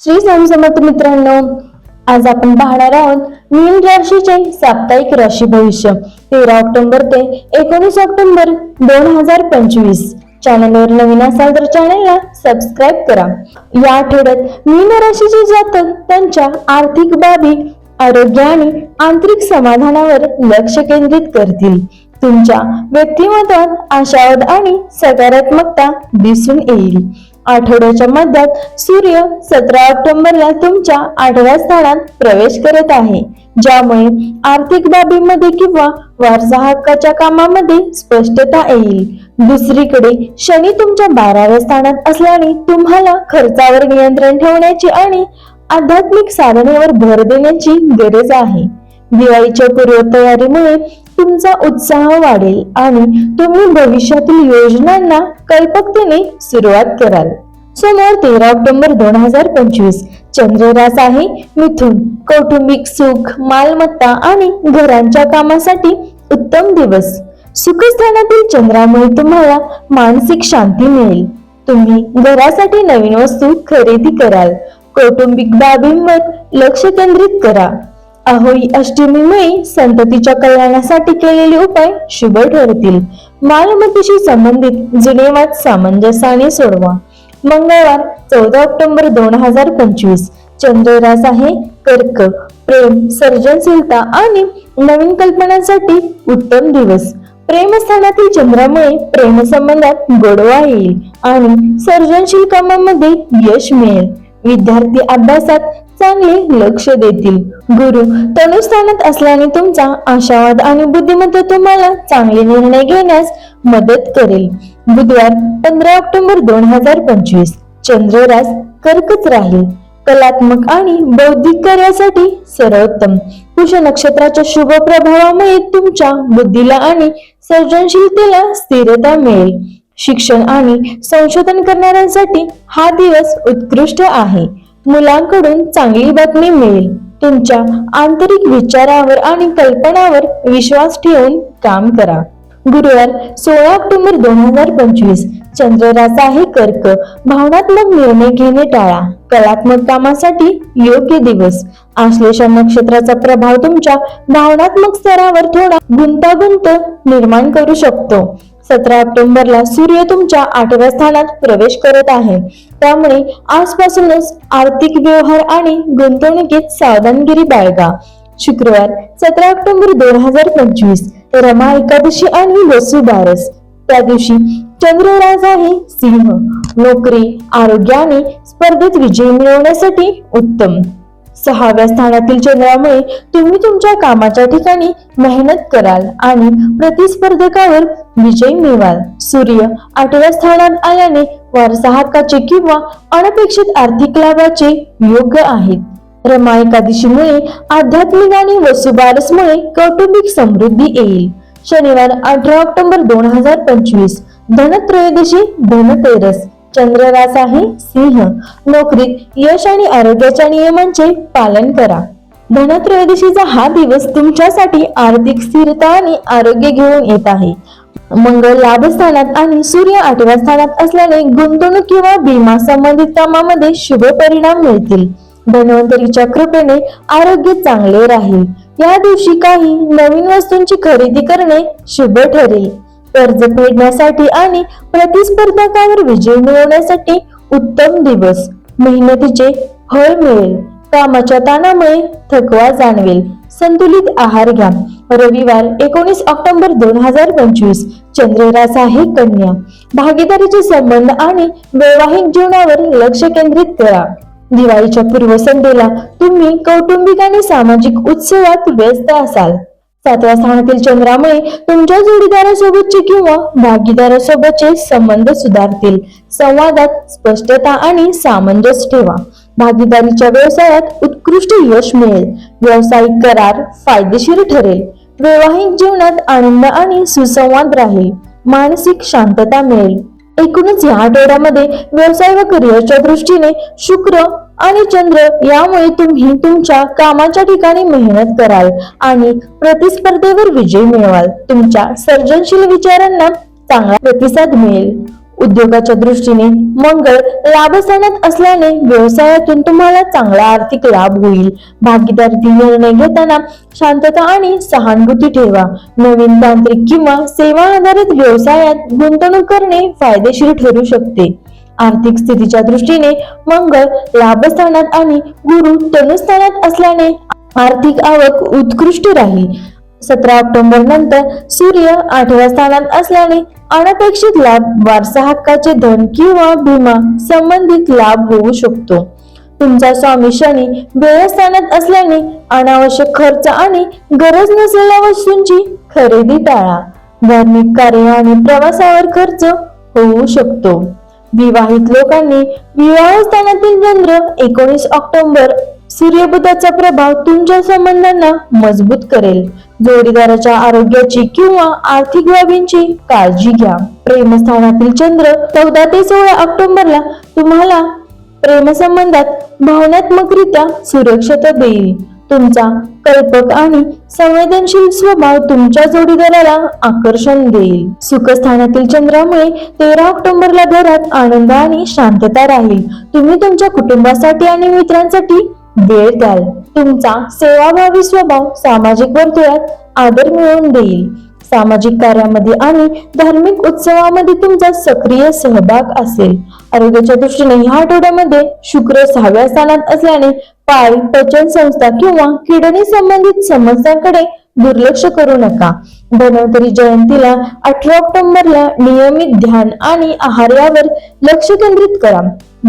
श्री स्वामी समर्थ मित्रांनो आज आपण पाहणार आहोत मीन राशीचे साप्ताहिक राशी भविष्य. तेरा ऑक्टोबर ते एकोणीस ऑक्टोबर दोन हजार पंचवीस. चॅनलवर नवीन असाल तर चॅनलला सबस्क्राईब करा. या आठवड्यात मीन राशीचे जातक त्यांच्या आर्थिक बाबी आरोग्य आणि आंतरिक समाधानावर लक्ष केंद्रित करतील. तुमच्या व्यक्तिमत्वात आशावाद आणि सकारात्मकता दिसून येईल. आठवड्याच्या मध्यात सूर्य सतरा ऑक्टोबरला तुमच्या आठव्या स्थानात प्रवेश करत आहे ज्यामुळे आर्थिक बाबीमध्ये किंवा वारसा हक्काच्या कामामध्ये स्पष्टता येईल. दुसरीकडे शनी तुमच्या बाराव्या स्थानात असल्याने तुम्हाला खर्चावर नियंत्रण ठेवण्याची आणि आध्यात्मिक साधनेवर भर देण्याची गरज आहे. दिवाळीच्या पूर्वतयारीमुळे तुमचा उत्साह वाढेल आणि तुम्ही भविष्यातील योजनांना कल्पकतेने सुरुवात कराल. सोमवार तेरा ऑक्टोबर दोन हजार पंचवीस. चंद्ररास आहे मिथुन कौटुंबिक सुख मालमत्ता आणि घरांच्या कामासाठी उत्तम दिवस. सुखस्थानातील चंद्रामुळे तुम्हाला मानसिक शांती मिळेल. तुम्ही घरासाठी नवीन वस्तू खरेदी कराल. कौटुंबिक बाबींवर लक्ष केंद्रित करा. अहोई अष्टमीमुळे संततीच्या कल्याणासाठी केलेले उपाय शुभ ठरतील. मालमत्तेशी संबंधित जुने वाद सामंजस्याने सोडवा. मंगळवार चौदा ऑक्टोबर दोन हजार पंचवीस. चंद्ररास आहे कर्क प्रेम सर्जनशीलता आणि नवीन कल्पनांसाठी उत्तम दिवस. प्रेमस्थानातील चंद्रामुळे प्रेमसंबंधात गोडवा येईल आणि सर्जनशील कामामध्ये यश मिळेल. विद्यार्थी अभ्यासात चांगले लक्ष देतील. गुरु तनुस्थानात असल्याने तुमचा आशावाद आणि बुद्धिमत्ता तुम्हाला चांगले निर्णय घेण्यास मदत करेल. बुधवार पंधरा ऑक्टोबर दोन हजार पंचवीस. चंद्ररास कर्कच राहील. कलात्मक आणि बौद्धिक कार्यासाठी सर्वोत्तम. कुश नक्षत्राच्या शुभ प्रभावामुळे तुमच्या बुद्धीला आणि सर्जनशीलतेला स्थिरता मिळेल. शिक्षण आणि संशोधन करणाऱ्यांसाठी हा दिवस उत्कृष्ट आहे. मुलांकडून चांगली बातमी मिळेल. तुमच्या आंतरिक विचारावर आणि कल्पनावर विश्वास ठेवून काम करा. गुरुवार सोळा ऑक्टोबर दोन हजार पंचवीस चंद्रराचा आहे कर्क भावनात्मक निर्णय घेणे टाळा. कलात्मक कामासाठी योग्य दिवस. आश्लेषा नक्षत्राचा प्रभाव तुमच्या भावनात्मक स्तरावर थोडा गुंतागुंत निर्माण करू शकतो. सतरा ऑक्टोबरला सूर्य तुमच्या आठव्या स्थानात प्रवेश करत आहे. त्यामुळे आजपासूनच आर्थिक व्यवहार आणि गुंतवणुकीत सावधानगिरी बाळगा. शुक्रवार सतरा ऑक्टोबर दोन हजार पंचवीस रमा एकादशी आणि वसुबारस त्या दिवशी चंद्रराज आहे सिंह नोकरी आरोग्य आणि स्पर्धेत विजय मिळवण्यासाठी उत्तम. सहाव्या स्थानातील चंद्रामुळे तुम्ही तुमच्या कामाच्या ठिकाणी मेहनत कराल आणि प्रतिस्पर्धकावर विजय मिळवाल. सूर्य आठव्या स्थानात आल्याने वारसा हक्काचे किंवा अनपेक्षित आर्थिक लाभाचे योग्य आहेत. रमा एकादशीमुळे आध्यात्मिक आणि वसुबारसमुळे कौटुंबिक समृद्धी येईल. शनिवार अठरा ऑक्टोबर दोन हजार पंचवीस धनत्रयोदशी धनतेरस. चंद्ररास आहे सिंह. नोकरीत यश आणि आरोग्याच्या नियमांचे पालन करा. धनत्रयोदशीचा हा दिवस तुमच्यासाठी आर्थिक स्थिरता आणि आरोग्य घेऊन येत आहे. मंगळ लाभस्थानात आणि सूर्य आठव्या स्थानात असल्याने गुंतवणूक किंवा विमा संबंधित कामामध्ये शुभ परिणाम मिळतील. धन्वंतरीच्या कृपेने आरोग्य चांगले राहील. या दिवशी काही नवीन वस्तूंची खरेदी करणे शुभ ठरेल. कर्ज फेडण्यासाठी आणि प्रतिस्पर्धकावर विजय मिळवण्यासाठी उत्तम दिवस. मेहनतीचे फळ मिळेल. कामाच्या ताणामुळे थकवा जाणवेल. संतुलित आहार घ्या. रविवार एकोणीस ऑक्टोबर दोन हजार पंचवीस. चंद्ररास आहे कन्या. भागीदारीचे संबंध आणि वैवाहिक जीवनावर लक्ष केंद्रित करा. दिवाळीच्या पूर्वसंध्येला तुम्ही कौटुंबिक आणि सामाजिक उत्सवात व्यस्त असाल. सातव्या स्थानातील चंद्रामुळे तुमच्या जोडीदारासोबतचे किंवा भागीदारासोबतचे संबंध सुधारतील. संवादात स्पष्टता आणि सामंजस्य ठेवा. भागीदारीच्या व्यवसायात उत्कृष्ट यश मिळेल. व्यावसायिक करार फायदेशीर ठरेल. वैवाहिक जीवनात आनंद आणि सुसंवाद राहील. मानसिक शांतता मिळेल. एकूणच या आठवड्यामध्ये व्यवसाय व करिअरच्या दृष्टीने शुक्र आणि चंद्र यामुळे तुम्ही तुमच्या कामाच्या ठिकाणी मेहनत कराल आणि प्रतिस्पर्धेवर विजय मिळवाल. तुमच्या सर्जनशील विचारांना चांगला प्रतिसाद मिळेल. उद्योगाच्या दृष्टीने मंगळ लाभस्थानात असल्याने व्यवसायातून तुम्हाला चांगला आर्थिक लाभ होईल. भागीदारी निर्णय घेताना शांतता आणि सहानुभूती ठेवा. नवीन तांत्रिक किंवा सेवा आधारित व्यवसायात गुंतवणूक करणे फायदेशीर ठरू शकते. आर्थिक स्थितीच्या दृष्टीने मंगळ लाभस्थानात आणि गुरु तनुस्थानात असल्याने आर्थिक आवक उत्कृष्ट राहील. सतरा ऑक्टोबर नंतर सूर्य आठव्या स्थानात असल्याने अनपेक्षित लाभ वारसा हक्काचे धन किंवा भीमा संबंधित लाभ होऊ शकतो. तुमचा स्वामी शनी व्यवस्थानात असल्याने अनावश्यक खर्च आणि गरज नसलेल्या वस्तूंची खरेदी टाळा. धार्मिक कार्य आणि प्रवासावर खर्च होऊ शकतो. विवाहित लोकांनी विवाहस्थानातील चंद्र एकोणीस ऑक्टोबर सूर्यबुधाचा प्रभाव तुमच्या संबंधांना मजबूत करेल. जोडीदाराच्या आरोग्याची किंवा आर्थिक बाबींची काळजी घ्या. प्रेमस्थानातील चंद्र चौदा ते सोळा ऑक्टोबरला तुम्हाला प्रेमसंबंधात भावनात्मकरित्या सुरक्षता देईल. तुमचा कल्पक आणि संवेदनशील स्वभाव तुमच्या जोडीदाराला आकर्षण देईल. सुखस्थानातील चंद्रामुळे तेरा ऑक्टोबरला घरात आनंद आणि शांतता राहील. तुम्ही तुमच्या कुटुंबासाठी आणि मित्रांसाठी वेळ द्याल. तुमचा सेवाभावी स्वभाव सामाजिक वर्तुळात आदर मिळवून देईल. सामाजिक कार्यामध्ये आणि धार्मिक उत्सवामध्ये तुमचा सक्रिय सहभाग असेल. आरोग्याच्या दृष्टीने ह्या आठवड्यामध्ये शुक्र सहाव्या स्थानात असल्याने पाय पचन संस्था किंवा किडनी संबंधित समस्यांकडे दुर्लक्ष करू नका. धन्वंतरी जयंतीला अठरा ऑक्टोबरला नियमित ध्यान आणि आहार यावर लक्ष केंद्रित करा.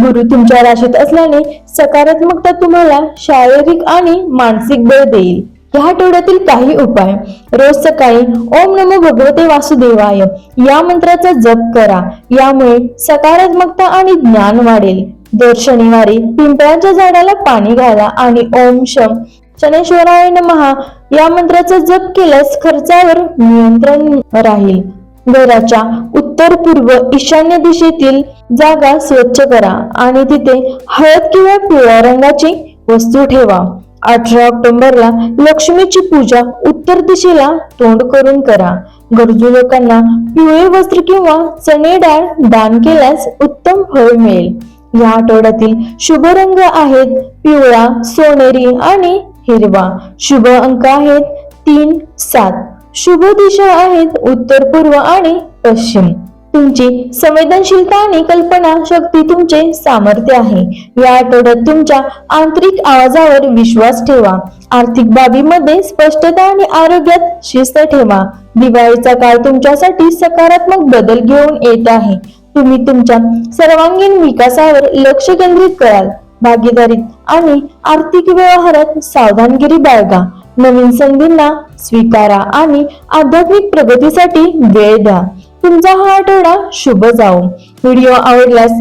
गुरु तुमच्या राशीत असल्याने सकारात्मकता तुम्हाला शारीरिक आणि मानसिक बळ देईल. या आठवड्यातील काही उपाय. रोज सकाळी ओम नमो भगवते वासुदेवाय. या मंत्राचा जप करा. यामुळे सकारात्मकता आणि ज्ञान वाढेल. दर शनिवारी पिंपळाच्या झाडाला पाणी घाला आणि ओम शम शनेश्वराय नमहा. या मंत्राचा जप केल्यास खर्चावर नियंत्रण राहील. घराच्या उत्तर पूर्व ईशान्य दिशेतील जागा स्वच्छ करा आणि तिथे हळद किंवा पिवळ्या रंगाची वस्तू ठेवा. अठरा ऑक्टोबरला लक्ष्मीची पूजा उत्तर दिशेला तोंड करून करा. गरजू लोकांना पिवळे वस्त्र किंवा चणे डाळ दान केल्यास उत्तम फळ मिळेल. या आठवड्यातील शुभ रंग आहेत पिवळा सोनेरी आणि हिरवा. शुभ अंक आहेत तीन सात. शुभ दिशा आहेत उत्तर पूर्व आणि पश्चिम. तुमची संवेदनशीलता आणि कल्पना शक्ती तुमचे सामर्थ्य आहे. या आठवड्यात तुमच्या आंतरिक आवाजावर विश्वास ठेवा. आर्थिक बाबीमध्ये स्पष्टता आणि आरोग्यात शिस्त ठेवा. दिवाळीचा काळ तुमच्यासाठी सकारात्मक बदल घेऊन येत आहे. तुम्ही तुमच्या सर्वांगीण विकासावर लक्ष केंद्रित कराल. भागीदारीत आणि आर्थिक व्यवहारात सावधानगिरी बाळगा. नवीन संधींना स्वीकारा आणि आध्यात्मिक प्रगतीसाठी वेळ द्या. तुमचा हा आठवडा शुभ जाओ व्हिडिओ आवडल्यास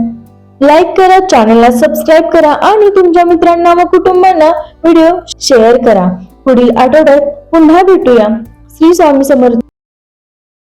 लाईक करा चॅनलला सबस्क्राईब करा आणि तुमच्या मित्रांना व कुटुंबांना व्हिडिओ शेअर करा. पुढील आठवड्यात पुन्हा भेटूया. श्री स्वामी समर्थ